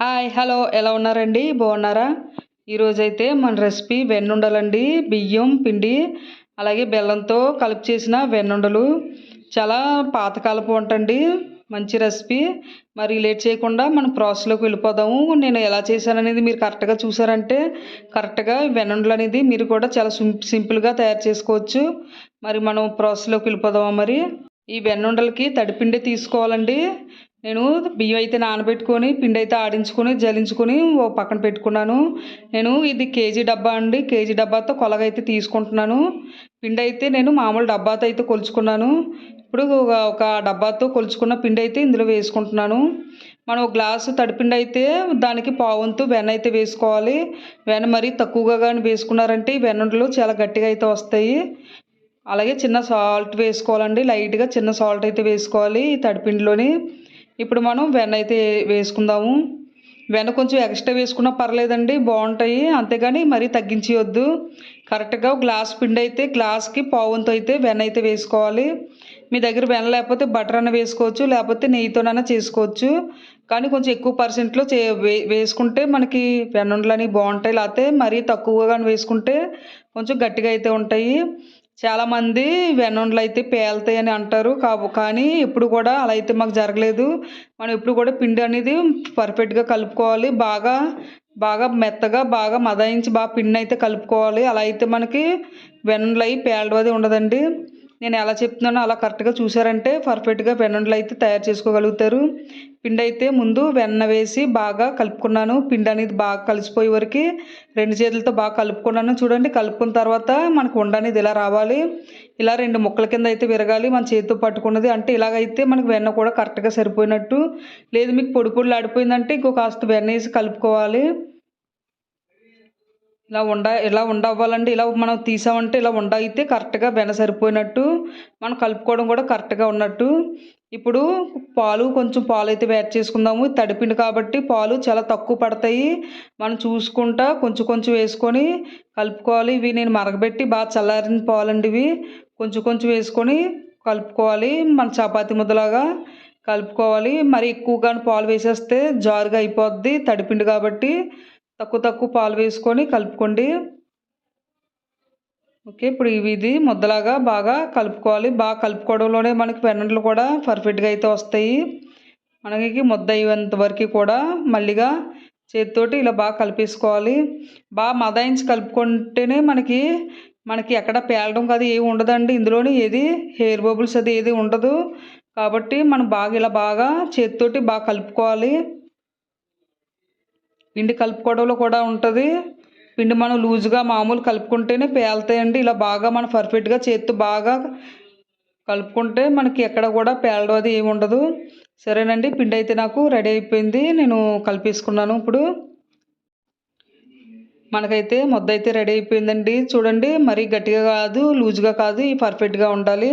Hi hello ఎలా ఉన్నారండి? బాగున్నారా? ఈరోజైతే మన రెసిపీ వెన్నుండలండి బియ్యం పిండి అలాగే బెల్లంతో కలిపి చేసిన వెన్నుండలు. చాలా పాతకాలపు వంటండి మంచి రెసిపీ. మరి లేట్ చేయకుండా మనం ప్రాసెస్లోకి వెళ్ళిపోదాము. నేను ఎలా చేశాననేది మీరు కరెక్ట్గా చూసారంటే కరెక్ట్గా వెన్నుండలు అనేది మీరు కూడా చాలా సింపుల్గా తయారు చేసుకోవచ్చు. మరి మనం ప్రాసెస్లోకి వెళ్ళిపోదామా మరి? ఈ వెన్నుండలకి తడిపిండి తీసుకోవాలండి. నేను బియ్యం అయితే నానబెట్టుకొని పిండి అయితే ఆడించుకొని జలించుకొని ఓ పక్కన పెట్టుకున్నాను. నేను ఇది కేజీ డబ్బా అండి. కేజీ డబ్బాతో కొలగైతే తీసుకుంటున్నాను. పిండి అయితే నేను మామూలు డబ్బాతో అయితే కొలుచుకున్నాను. ఇప్పుడు ఒక డబ్బాతో కొలుచుకున్న పిండి అయితే ఇందులో వేసుకుంటున్నాను. మనం ఒక గ్లాసు తడిపిండి అయితే దానికి పావుంతు వెన్న అయితే వేసుకోవాలి. వెన్న మరీ తక్కువగా కానీ వేసుకున్నారంటే ఈ వెన్నుండలు చాలా గట్టిగా అయితే వస్తాయి. అలాగే చిన్న సాల్ట్ వేసుకోవాలండి. లైట్గా చిన్న సాల్ట్ అయితే వేసుకోవాలి ఈ తడిపిండిలోని. ఇప్పుడు మనం వెన్న అయితే వేసుకుందాము. వెన్న కొంచెం ఎక్స్ట్రా వేసుకున్నా పర్లేదండి బాగుంటాయి. అంతేగాని మరీ తగ్గించవద్దు కరెక్ట్గా గ్లాస్ పిండి అయితే గ్లాస్కి పావుంతో అయితే వెన్న అయితే వేసుకోవాలి. మీ దగ్గర వెన్న లేకపోతే బటర్ అన్న వేసుకోవచ్చు లేకపోతే నెయ్యితోనైనా చేసుకోవచ్చు. కానీ కొంచెం ఎక్కువ పర్సెంట్లో చే వేసుకుంటే మనకి వెన్నుండలు అనేవి బాగుంటాయి. లేకపోతే మరీ తక్కువగా వేసుకుంటే కొంచెం గట్టిగా అయితే ఉంటాయి. చాలామంది వెన్నుండలు అయితే పేలుతాయి అని అంటారు కావు కానీ ఎప్పుడు కూడా అలా అయితే మాకు జరగలేదు. మనం ఎప్పుడు కూడా పిండి అనేది పర్ఫెక్ట్గా కలుపుకోవాలి. బాగా బాగా మెత్తగా బాగా మదాయించి బాగా పిండి అయితే కలుపుకోవాలి. అలా అయితే మనకి వెన్నుండలు అవి పేలడం అది ఉండదండి. నేను ఎలా చెప్తున్నానో అలా కరెక్ట్గా చూసారంటే పర్ఫెక్ట్గా వెన్నుండలు అయితే తయారు చేసుకోగలుగుతారు. పిండి అయితే ముందు వెన్న వేసి బాగా కలుపుకున్నాను. పిండి అనేది బాగా కలిసిపోయే వరకు రెండు చేతులతో బాగా కలుపుకున్నాను. చూడండి కలుపుకున్న తర్వాత మనకు ఉండ అనేది ఇలా రావాలి. ఇలా రెండు ముక్కల కింద అయితే విరగాలి. మన చేతితో పట్టుకున్నది. అంటే ఇలాగైతే మనకు వెన్న కూడా కరెక్ట్గా సరిపోయినట్టు. లేదు మీకు పొడి పొడిలు ఆడిపోయిందంటే ఇంకో కాస్త వెన్న వేసి కలుపుకోవాలి. ఇలా ఉండ ఇలా ఉండవ్వాలండి. ఇలా మనం తీసామంటే ఇలా ఉండ అయితే కరెక్ట్గా బెన సరిపోయినట్టు మనం కలుపుకోవడం కూడా కరెక్ట్గా ఉన్నట్టు. ఇప్పుడు పాలు కొంచెం పాలు అయితే వేట్ చేసుకుందాము. తడిపిండి కాబట్టి పాలు చాలా తక్కువ పడతాయి. మనం చూసుకుంటా కొంచెం కొంచెం వేసుకొని కలుపుకోవాలి. ఇవి నేను మరగబెట్టి బాగా చల్లారిన పాలండి ఇవి. కొంచెం కొంచెం వేసుకొని కలుపుకోవాలి. మన చపాతి ముద్దలాగా కలుపుకోవాలి. మరి ఎక్కువగా పాలు వేసేస్తే జారుగా అయిపోద్ది తడిపిండి కాబట్టి. తక్కువ తక్కువ పాలు వేసుకొని కలుపుకోండి. ఓకే ఇప్పుడు ఇవి ఇది ముద్దలాగా బాగా కలుపుకోవాలి. బాగా కలుపుకోవడంలోనే మనకి పెన్నులు కూడా పర్ఫెక్ట్గా అయితే వస్తాయి. మనకి ముద్ద అయ్యేంత వరకు కూడా మళ్ళీగా చేతితోటి ఇలా బాగా కలిపేసుకోవాలి. బాగా మదాయించి కలుపుకుంటేనే మనకి మనకి ఎక్కడ పేలడం కాదు ఏమి ఉండదండి. ఇందులోని ఏది హెయిర్ బబుల్స్ అది ఏది ఉండదు. కాబట్టి మనం బాగా ఇలా బాగా చేతితోటి బాగా కలుపుకోవాలి. పిండి కలుపుకోవడంలో కూడా ఉంటుంది. పిండి మనం లూజుగా మామూలు కలుపుకుంటేనే పేలుతాయండి. ఇలా బాగా మనం పర్ఫెక్ట్గా చేత్తో బాగా కలుపుకుంటే మనకి ఎక్కడ కూడా పేలడం అది ఏమి ఉండదు. సరేనండి పిండి అయితే నాకు రెడీ అయిపోయింది. నేను కలిపేసుకున్నాను ఇప్పుడు. మనకైతే ముద్ద అయితే రెడీ అయిపోయిందండి. చూడండి మరీ గట్టిగా కాదు లూజ్గా కాదు ఈ పర్ఫెక్ట్గా ఉండాలి.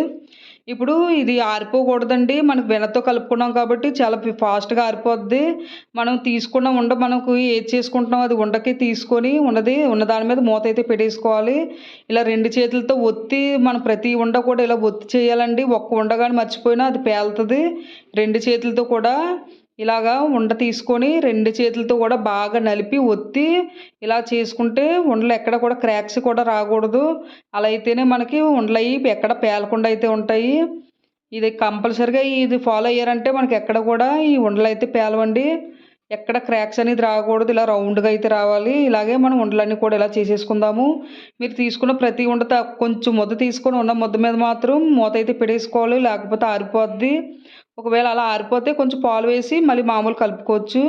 ఇప్పుడు ఇది ఆరిపోకూడదండి. మనకు వెనతో కలుపుకున్నాం కాబట్టి చాలా ఫాస్ట్గా ఆరిపోద్ది. మనం తీసుకున్న ఉండ మనకు ఏది చేసుకుంటున్నాం అది ఉండకి తీసుకొని ఉన్నది ఉన్న దాని మీద మూత అయితే పెట్టేసుకోవాలి. ఇలా రెండు చేతులతో ఒత్తి మనం ప్రతి ఉండ కూడా ఇలా ఒత్తి చేయాలండి. ఒక్క ఉండగాని మర్చిపోయినా అది పేలుతుంది. రెండు చేతులతో కూడా ఇలాగా ఉండ తీసుకొని రెండు చేతులతో కూడా బాగా నలిపి ఒత్తి ఇలా చేసుకుంటే ఉండలు ఎక్కడ కూడా క్రాక్స్ కూడా రాకూడదు. అలా అయితేనే మనకి ఉండలు అయ్యి ఎక్కడ పేలకుండా అయితే ఉంటాయి. ఇది కంపల్సరిగా ఇది ఫాలో అయ్యారంటే మనకి ఎక్కడ కూడా ఈ ఉండలు అయితే పేలవండి. ఎక్కడ క్రాక్స్ అనేది రాకూడదు ఇలా రౌండ్గా అయితే రావాలి. ఇలాగే మనం ఉండలన్నీ కూడా ఇలా చేసేసుకుందాము. మీరు తీసుకున్న ప్రతి ఉండత కొంచెం ముద్ద తీసుకొని ఉన్న ముద్ద మీద మాత్రం మూత అయితే పెట్టేసుకోవాలి లేకపోతే ఆరిపోద్ది. ఒకవేళ అలా ఆరిపోతే కొంచెం పాలు వేసి మళ్ళీ మామూలు కలుపుకోవచ్చు.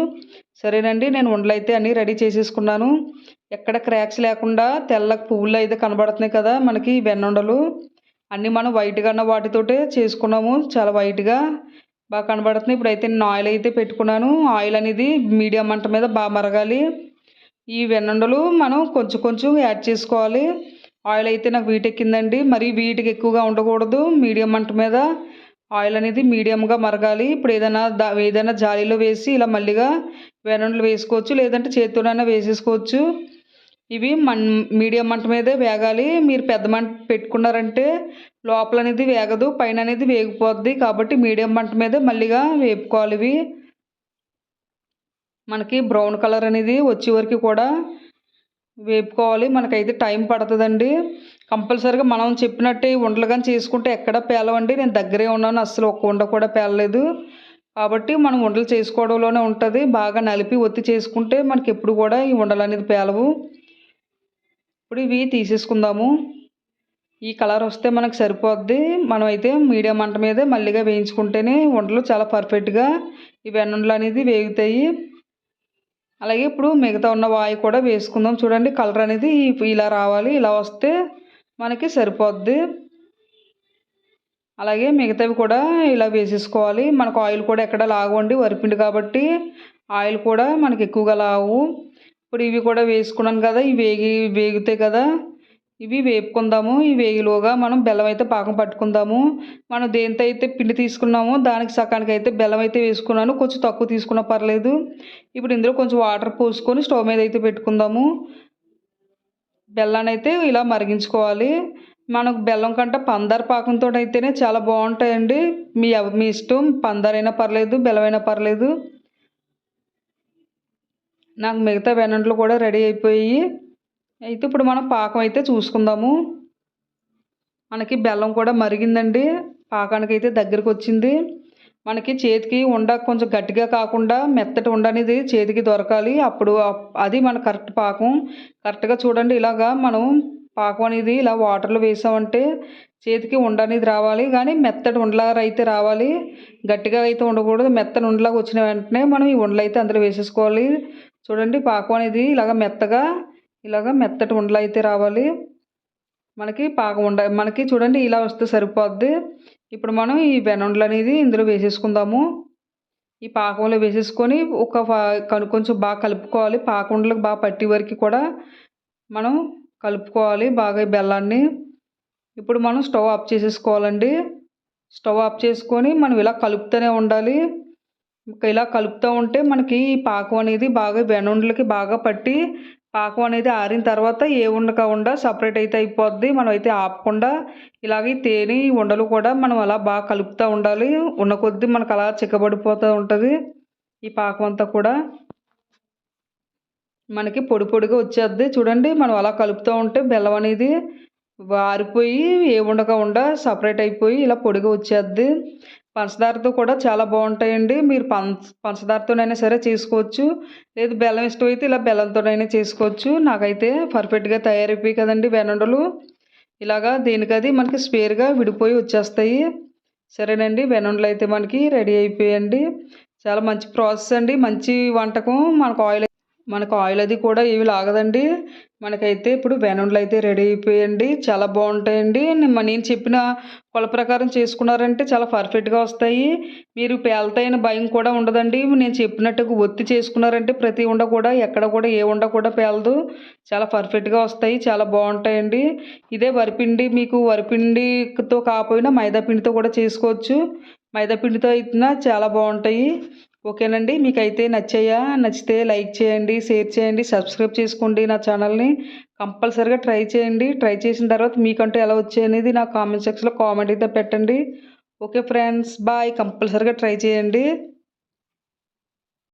సరేనండి నేను ఉండలు అయితే అన్నీ రెడీ చేసేసుకున్నాను. ఎక్కడ క్రాక్స్ లేకుండా తెల్ల పువ్వులు అయితే కనబడుతున్నాయి కదా మనకి వెన్నుండలు. అన్నీ మనం వైట్గా ఉన్న వాటితోటే చేసుకున్నాము చాలా వైట్గా. బాగా కనబడుతుంది. ఇప్పుడైతే నేను ఆయిల్ అయితే పెట్టుకున్నాను. ఆయిల్ అనేది మీడియం మంట మీద బాగా మరగాలి. ఈ వెన్నుండలు మనం కొంచెం కొంచెం యాడ్ చేసుకోవాలి. ఆయిల్ అయితే నాకు వీటెక్కిందండి. మరి వీటికి ఎక్కువగా ఉండకూడదు. మీడియం మంట మీద ఆయిల్ అనేది మీడియంగా మరగాలి. ఇప్పుడు ఏదైనా దా ఏదైనా జాలీలో వేసి ఇలా మళ్ళీగా వెనుండలు వేసుకోవచ్చు. లేదంటే చేతితోనైనా వేసేసుకోవచ్చు. ఇవి మన్ మీడియం మంట మీదే వేగాలి. మీరు పెద్ద మంట పెట్టుకున్నారంటే లోపల అనేది వేగదు పైన అనేది వేగిపోద్ది. కాబట్టి మీడియం మంట మీదే మళ్ళీగా వేపుకోవాలి ఇవి. మనకి బ్రౌన్ కలర్ అనేది వచ్చే వరకు కూడా వేపుకోవాలి. మనకైతే టైం పడుతుందండి. కంపల్సరీగా మనం చెప్పినట్టే ఈ చేసుకుంటే ఎక్కడ పేలవండి? నేను దగ్గరే ఉన్నాను. అస్సలు ఒక్క ఉండ కూడా పేలలేదు. కాబట్టి మనం ఉండలు చేసుకోవడంలోనే ఉంటుంది. బాగా నలిపి ఒత్తి చేసుకుంటే మనకి ఎప్పుడు కూడా ఈ ఉండలు అనేది పేలవు. ఇప్పుడు ఇవి తీసేసుకుందాము. ఈ కలర్ వస్తే మనకు సరిపోద్ది. మనమైతే మీడియం మంట మీదే మళ్ళీగా వేయించుకుంటేనే వంటలు చాలా పర్ఫెక్ట్గా ఈ వెన్నుండలు అనేది వేగుతాయి. అలాగే ఇప్పుడు మిగతా ఉన్న వాయి కూడా వేసుకుందాం. చూడండి కలర్ అనేది ఇలా రావాలి. ఇలా వస్తే మనకి సరిపోద్ది. అలాగే మిగతావి కూడా ఇలా వేసేసుకోవాలి. మనకు ఆయిల్ కూడా ఎక్కడ లాగవండి. వరిపిండి కాబట్టి ఆయిల్ కూడా మనకి ఎక్కువగా లావు. ఇప్పుడు ఇవి కూడా వేసుకున్నాను కదా ఇవి వేగి వేగుతాయి కదా ఇవి వేపుకుందాము. ఈ వేగిలోగా మనం బెల్లం అయితే పాకం పట్టుకుందాము. మనం దేంతో అయితే పిండి తీసుకున్నామో దానికి సకానికి అయితే బెల్లం అయితే వేసుకున్నాను. కొంచెం తక్కువ తీసుకున్నా పర్లేదు. ఇప్పుడు ఇందులో కొంచెం వాటర్ పోసుకొని స్టవ్ మీద అయితే పెట్టుకుందాము. బెల్లాన్ని అయితే ఇలా మరిగించుకోవాలి. మనకు బెల్లం కంటే పందార పాకంతో అయితేనే చాలా బాగుంటాయండి. మీ మీ ఇష్టం. పందారైనా పర్లేదు బెల్లమైనా పర్లేదు. నాకు మిగతా వెనంట్లు కూడా రెడీ అయిపోయి అయితే ఇప్పుడు మనం పాకం అయితే చూసుకుందాము. మనకి బెల్లం కూడా మరిగిందండి. పాకానికి అయితే దగ్గరికి వచ్చింది. మనకి చేతికి ఉండ కొంచెం గట్టిగా కాకుండా మెత్తటి ఉండ అనేది చేతికి దొరకాలి. అప్పుడు అది మన కరెక్ట్ పాకం. కరెక్ట్గా చూడండి ఇలాగా మనం పాకం అనేది ఇలా వాటర్లో వేసామంటే చేతికి ఉండ అనేది రావాలి. కానీ మెత్తటి ఉండలాగా అయితే రావాలి. గట్టిగా అయితే ఉండకూడదు. మెత్తని ఉండలాగా వచ్చిన వెంటనే మనం ఈ ఉండలు అయితే అందులో వేసేసుకోవాలి. చూడండి పాకం అనేది ఇలాగ మెత్తగా ఇలాగ మెత్తటి ఉండలు అయితే రావాలి. మనకి పాకం ఉండ మనకి చూడండి ఇలా వస్తే సరిపోద్ది. ఇప్పుడు మనం ఈ వెనుండలు అనేది ఇందులో వేసేసుకుందాము. ఈ పాకంలో వేసేసుకొని ఒక కొంచెం బాగా కలుపుకోవాలి. పాకుండలకు బాగా పట్టి వరకు కూడా మనం కలుపుకోవాలి బాగా ఈ బెల్లాన్ని. ఇప్పుడు మనం స్టవ్ ఆఫ్ చేసేసుకోవాలండి. స్టవ్ ఆఫ్ చేసుకొని మనం ఇలా కలుపుతూనే ఉండాలి. ఇలా కలుపుతూ ఉంటే మనకి ఈ పాకం అనేది బాగా వెనుండలకి బాగా పట్టి పాకం అనేది ఆరిన తర్వాత ఏ ఉండక ఉండ సపరేట్ అయితే అయిపోద్ది. మనం అయితే ఆపకుండా ఇలాగే తేనె ఉండలు కూడా మనం అలా బాగా కలుపుతూ ఉండాలి. ఉన్న కొద్దీ మనకు అలా చిక్కబడిపోతూ ఉంటుంది ఈ పాకం అంతా కూడా. మనకి పొడి పొడిగా వచ్చేద్ది. చూడండి మనం అలా కలుపుతూ ఉంటే బెల్లం అనేది ఆరిపోయి ఏ ఉండక ఉండ సపరేట్ అయిపోయి ఇలా పొడిగా వచ్చేద్ది. పంచదారతో కూడా చాలా బాగుంటాయండి. మీరు పంచ పంచదారతోనైనా సరే చేసుకోవచ్చు. లేదు బెల్లం ఇష్టం అయితే ఇలా బెల్లంతోనైనా చేసుకోవచ్చు. నాకైతే పర్ఫెక్ట్గా తయారైపోయి కదండి వెనండలు ఇలాగా దేనికది మనకి స్పేర్గా విడిపోయి వచ్చేస్తాయి. సరేనండి వెనండలు అయితే మనకి రెడీ అయిపోయండి. చాలా మంచి ప్రాసెస్ అండి. మంచి వంటకం మనకు ఆయిల్ మనకు ఆయిల్ అది కూడా ఏవి లాగదండి. మనకైతే ఇప్పుడు వెనుండలు అయితే రెడీ అయిపోయండి చాలా బాగుంటాయండి. నేను చెప్పిన కొల ప్రకారం చేసుకున్నారంటే చాలా పర్ఫెక్ట్గా వస్తాయి. మీరు పేలతాయని భయం కూడా ఉండదండి. నేను చెప్పినట్టుగా ఒత్తి చేసుకున్నారంటే ప్రతి ఉండ కూడా ఎక్కడ కూడా ఏ ఉండ కూడా పేలదు. చాలా పర్ఫెక్ట్గా వస్తాయి. చాలా బాగుంటాయండి. ఇదే వరిపిండి మీకు వరిపిండితో కాకపోయినా మైదా పిండితో కూడా చేసుకోవచ్చు. మైదా పిండితో అయినా చాలా బాగుంటాయి. ఓకేనండి? మీకు అయితే నచ్చాయా? నచ్చితే లైక్ చేయండి షేర్ చేయండి సబ్స్క్రైబ్ చేసుకోండి నా ఛానల్ని. కంపల్సరీగా ట్రై చేయండి. ట్రై చేసిన తర్వాత మీకంటూ ఎలా వచ్చాయనేది నా కామెంట్ సెక్షన్లో కామెంట్ అయితే పెట్టండి. Okay friends bye. కంపల్సరీగా ట్రై చేయండి.